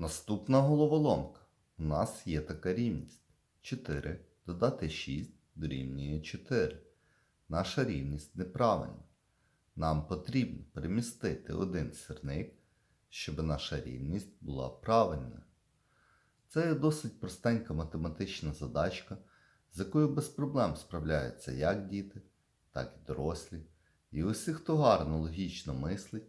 Наступна головоломка. У нас є така рівність. 4 додати 6 дорівнює 4. Наша рівність неправильна. Нам потрібно перемістити один сірник, щоб наша рівність була правильною. Це досить простенька математична задачка, з якою без проблем справляються як діти, так і дорослі. І усі, хто гарно логічно мислить,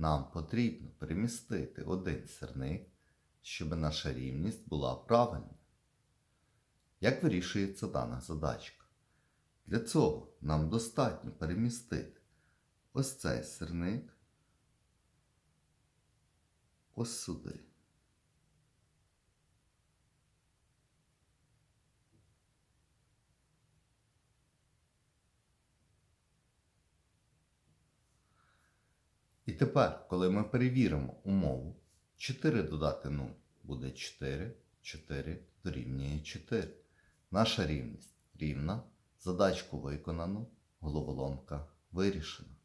Нам потрібно перемістити один сирник, щоб наша рівність була правильна. Як вирішується дана задачка? Для цього нам достатньо перемістити ось цей сирник ось сюди. Тепер, коли ми перевіримо умову, 4 додати 0 буде 4, 4 дорівнює 4. Наша рівність рівна, задачку виконано, головоломка вирішена.